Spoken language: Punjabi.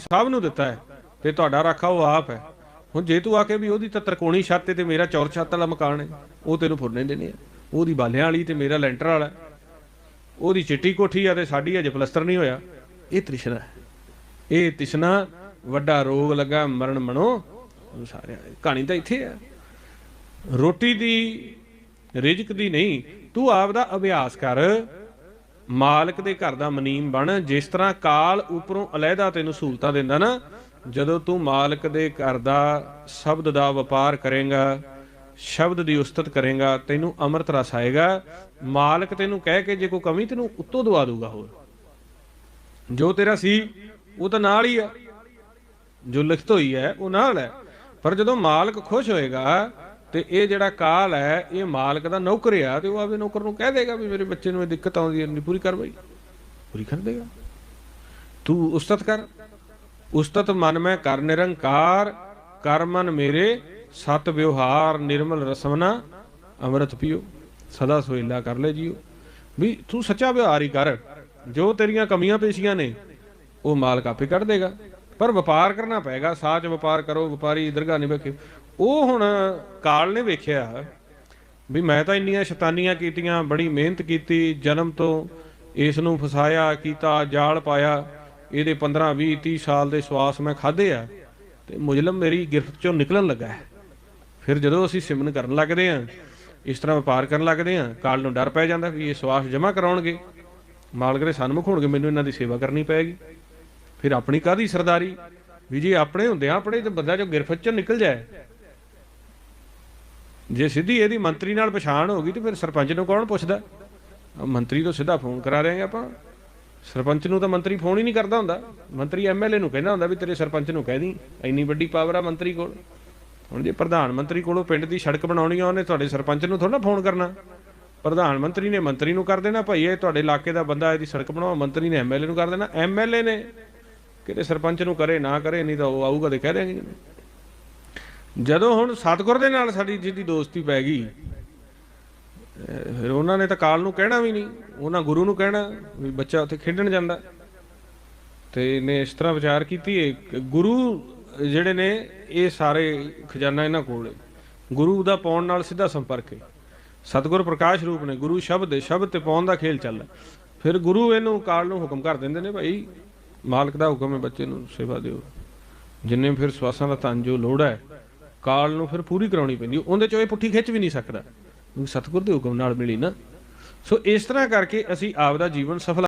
ਸਭ ਨੂੰ ਦਿੱਤਾ ਹੈ ਤੇ ਤੁਹਾਡਾ ਰਾਖਾ ਉਹ ਆਪ ਹੈ। ਹੁਣ ਜੇ ਤੂੰ ਆ ਕੇ ਵੀ ਉਹਦੀ ਤਾਂ ਤਰਕੋਣੀ ਛੱਤ ਤੇ ਮੇਰਾ ਚੌਰ ਛੱਤ ਵਾਲਾ ਮਕਾਨ ਹੈ, ਉਹ ਤੈਨੂੰ ਫੁਰਨੇ ਦੇਣੇ ਆ। ਉਹਦੀ ਬਾਲਿਆਂ ਵਾਲੀ ਤੇ ਮੇਰਾ ਲੈਂਟਰ ਵਾਲਾ ਉਹਦੀ ਚਿੱਟੀ ਕੋਠੀ ਆ ਤੇ ਸਾਡੀ ਅਜੇ ਪਲਸਤਰ ਨਹੀਂ ਹੋਇਆ। ਇਹ ਤ੍ਰਿਸ਼ਨਾ ਹੈ। ਇਹ ਤ੍ਰਿਸ਼ਨਾ, ਵੱਡਾ ਰੋਗ ਲੱਗਾ, ਮਰਨ ਮਨੋ ਸਾਰਿਆਂ ਕਹਾਣੀ ਤਾਂ ਇੱਥੇ ਆ ਰੋਟੀ ਦੀ ਰਿਜਕ ਦੀ ਨਹੀਂ, ਤੂੰ ਆਪ ਦਾ ਅਭਿਆਸ ਕਰ। ਮਾਲਕ ਦੇ ਘਰ ਦਾ ਮਨੀਮ ਬਣ, ਜਿਸ ਤਰ੍ਹਾਂ ਕਾਲ ਉਪਰੋਂ ਅਲਹਿਦਾ ਤੈਨੂੰ ਸਹੂਲਤਾਂ ਦਿੰਦਾ ਨਾ, ਜਦੋਂ ਤੂੰ ਮਾਲਕ ਦੇ ਘਰ ਦਾ ਸ਼ਬਦ ਦਾ ਵਪਾਰ ਕਰੇਗਾ, ਸ਼ਬਦ ਦੀ ਉਸਤਤ ਕਰੇਗਾ, ਤੈਨੂੰ ਅੰਮ੍ਰਿਤ ਰਸ ਆਏਗਾ, ਮਾਲਕ ਤੈਨੂੰ ਕਹਿ ਕੇ ਜੇ ਕੋਈ ਕਮੀ ਤੈਨੂੰ ਉੱਤੋਂ ਦਵਾ ਦੂਗਾ ਹੋਰ। ਜੋ ਤੇਰਾ ਸੀ, ਉਹ ਤਾਂ ਨਾਲ ਹੀ ਆ। ਜੋ ਲਿਖਤ ਹੋਈ ਹੈ, ਉਹ ਨਾਲ ਹੈ। ਪਰ ਜਦੋਂ ਮਾਲਕ ਖੁਸ਼ ਹੋਏਗਾ ਤੇ ਇਹ ਜਿਹੜਾ ਕਾਲ ਹੈ, ਇਹ ਮਾਲਕ ਦਾ ਨੌਕਰ ਆ ਤੇ ਉਹ ਆਪਦੇ ਨੌਕਰ ਨੂੰ ਕਹਿ ਦੇਗਾ ਵੀ ਮੇਰੇ ਬੱਚੇ ਨੂੰ ਇਹ ਦਿੱਕਤ ਆਉਂਦੀ ਹੈ ਨਹੀਂ ਪੂਰੀ ਕਰ ਬਈ ਪੂਰੀ ਕਰ ਦੇਗਾ। ਤੂੰ ਉਸਤਤ ਕਰ। ਉਸਤਤ ਮਨ ਮੈਂ ਕਰ ਨਿਰੰਕਾਰ, ਕਰ ਮਨ ਮੇਰੇ ਸਤ ਵਿਵਹਾਰ ਨਿਰਮਲ ਰਸਮਨਾ, ਅੰਮ੍ਰਿਤ ਪੀਓ, ਸਦਾ ਸੋਇਲਾ ਕਰ ਲੈ ਜੀਓ। ਵੀ ਤੂੰ ਸੱਚਾ ਵਿਵਹਾਰ ਹੀ ਕਰ। ਜੋ ਤੇਰੀਆਂ ਕਮੀਆਂ ਪੇਸ਼ੀਆਂ ਨੇ, ਉਹ ਮਾਲਕ ਆਪੇ ਕੱਢ ਦੇਗਾ। ਪਰ ਵਪਾਰ ਕਰਨਾ ਪਏਗਾ। ਸਾਚ ਵਪਾਰ ਕਰੋ, ਵਪਾਰੀ ਦਰਗਾਹ ਨਹੀਂ ਵੇਖੇ। ਉਹ ਹੁਣ ਕਾਲ ਨੇ ਵੇਖਿਆ ਵੀ ਮੈਂ ਤਾਂ ਇੰਨੀਆਂ ਸ਼ੈਤਾਨੀਆਂ ਕੀਤੀਆਂ, ਬੜੀ ਮਿਹਨਤ ਕੀਤੀ, ਜਨਮ ਤੋਂ ਇਸ ਨੂੰ ਫਸਾਇਆ, ਕੀਤਾ, ਜਾਲ ਪਾਇਆ, ਇਹਦੇ 15 20 30 ਸਾਲ ਦੇ ਸਵਾਸ ਮੈਂ ਖਾਦੇ ਆ ਤੇ ਮੁਜਲਮ ਮੇਰੀ ਗਿਰਫਤ ਚੋਂ ਨਿਕਲਣ ਲੱਗਾ ਹੈ। ਫਿਰ ਜਦੋਂ ਅਸੀਂ ਸਿਮਨ ਕਰਨ ਲੱਗਦੇ ਆ ਇਸ ਤਰ੍ਹਾਂ ਵਪਾਰ ਕਰਨ ਲੱਗਦੇ ਆ ਕਾਲ ਨੂੰ ਡਰ ਪੈ ਜਾਂਦਾ ਵੀ ਇਹ ਸਵਾਸ ਜਮ੍ਹਾਂ ਕਰਾਉਣਗੇ। ਮਾਲਕ ਦੇ ਸਨਮੁਖ ਹੋਣਗੇ ਮੈਨੂੰ ਇਹਨਾਂ ਦੀ ਸੇਵਾ ਕਰਨੀ ਪਏਗੀ। ਫਿਰ ਆਪਣੀ ਕਾਦੀ ਸਰਦਾਰੀ? ਵੀ ਜੇ ਆਪਣੇ ਹੁੰਦੇ ਆ, ਆਪਣੇ ਤੇ ਬੰਦਾ ਜੋ ਗਿਰਫਤ ਚੋਂ ਨਿਕਲ ਜਾਏ ਜੇ ਸਿੱਧੀ ਇਹਦੀ ਮੰਤਰੀ ਨਾਲ ਪਛਾਣ ਹੋ ਗਈ ਤੇ ਫਿਰ ਸਰਪੰਚ ਨੂੰ ਕੌਣ ਪੁੱਛਦਾ? ਮੰਤਰੀ ਤੋਂ ਸਿੱਧਾ ਫੋਨ ਕਰਾ ਰਹੇ ਆਪਾਂ। ਸਰਪੰਚ ਨੂੰ ਤਾਂ ਮੰਤਰੀ ਫੋਨ ਹੀ ਨਹੀਂ ਕਰਦਾ ਹੁੰਦਾ। ਮੰਤਰੀ ਐਮਐਲਏ ਨੂੰ ਕਹਿੰਦਾ ਹੁੰਦਾ ਵੀ ਤੇਰੇ ਸਰਪੰਚ ਨੂੰ ਕਹਿ ਦੀ ਇੰਨੀ ਵੱਡੀ ਪਾਵਰ ਆ ਮੰਤਰੀ ਕੋਲ। ਹੁਣ ਜੇ ਪ੍ਰਧਾਨ ਮੰਤਰੀ ਕੋਲੋਂ ਪਿੰਡ ਦੀ ਸੜਕ ਬਣਾਉਣੀ ਆ, ਉਹਨੇ ਤੁਹਾਡੇ ਸਰਪੰਚ ਨੂੰ ਥੋੜਾ ਫੋਨ ਕਰਨਾ। ਪ੍ਰਧਾਨ ਮੰਤਰੀ ਨੇ ਮੰਤਰੀ ਨੂੰ ਕਰ ਦੇਣਾ, ਭਾਈ ਇਹ ਤੁਹਾਡੇ ਇਲਾਕੇ ਦਾ ਬੰਦਾ, ਇਹਦੀ ਸੜਕ ਬਣਾਓ, ਮੰਤਰੀ ਨੇ ਐਮਐਲਏ ਨੂੰ ਕਰ ਦੇਣਾ। ਐਮਐਲਏ ਨੇ ਕਿਤੇ ਸਰਪੰਚ ਨੂੰ ਕਰੇ, ਨਾ ਕਰੇ, ਨਹੀਂ ਤਾਂ ਉਹ ਆਊਗਾ ਤੇ ਕਹਿ ਦੇਣਗੇ ਜਦੋਂ ਹੁਣ ਸਤਗੁਰ ਦੇ ਨਾਲ ਸਾਡੀ ਜਿਹਦੀ ਦੋਸਤੀ ਪੈ ਗਈ ਫਿਰ ਉਹਨਾਂ ਨੇ ਤਾਂ ਕਾਲ ਨੂੰ ਕਹਿਣਾ ਵੀ ਨਹੀਂ, ਉਹਨਾਂ ਗੁਰੂ ਨੂੰ ਕਹਿਣਾ ਵੀ ਬੱਚਾ ਉੱਥੇ ਖੇਡਣ ਜਾਂਦਾ। ਤੇ ਇਹਨੇ ਇਸ ਤਰ੍ਹਾਂ ਵਿਚਾਰ ਕੀਤੀ ਹੈ ਗੁਰੂ ਜਿਹੜੇ ਨੇ, ਇਹ ਸਾਰੇ ਖਜ਼ਾਨਾ ਇਹਨਾਂ ਕੋਲ ਹੈ ਗੁਰੂ ਦਾ ਪਾਉਣ ਨਾਲ ਸਿੱਧਾ ਸੰਪਰਕ ਹੈ। ਸਤਿਗੁਰ ਪ੍ਰਕਾਸ਼ ਰੂਪ ਨੇ, ਗੁਰੂ ਸ਼ਬਦ ਹੈ, ਸ਼ਬਦ ਤੇ ਪਾਉਣ ਦਾ ਖੇਲ ਚੱਲਦਾ ਫਿਰ ਗੁਰੂ ਇਹਨੂੰ ਕਾਲ ਨੂੰ ਹੁਕਮ ਕਰ ਦਿੰਦੇ ਨੇ, ਭਾਈ ਮਾਲਕ ਦਾ ਹੁਕਮ ਹੈ, ਬੱਚੇ ਨੂੰ ਸੇਵਾ ਦਿਓ। ਜਿੰਨੇ ਫਿਰ ਸਵਾਸਾਂ ਦਾ ਧਨ ਜੋ ਲੋੜ ਹੈ ਕਾਲ ਨੂੰ ਫਿਰ ਪੂਰੀ ਕਰਾਉਣੀ ਪੈਂਦੀ ਉਹਦੇ ਚੋਂ ਇਹ ਪੁੱਠੀ ਖਿੱਚ ਵੀ ਨਹੀਂ ਸਕਦਾ। ਕਿਉਂਕਿ ਸਤਿਗੁਰ ਦੇ ਹੁਕਮ ਨਾਲ ਮਿਲੀ ਨਾ। ਸੋ ਇਸ ਤਰ੍ਹਾਂ ਕਰਕੇ ਅਸੀਂ ਆਪ ਦਾ ਜੀਵਨ ਸਫਲ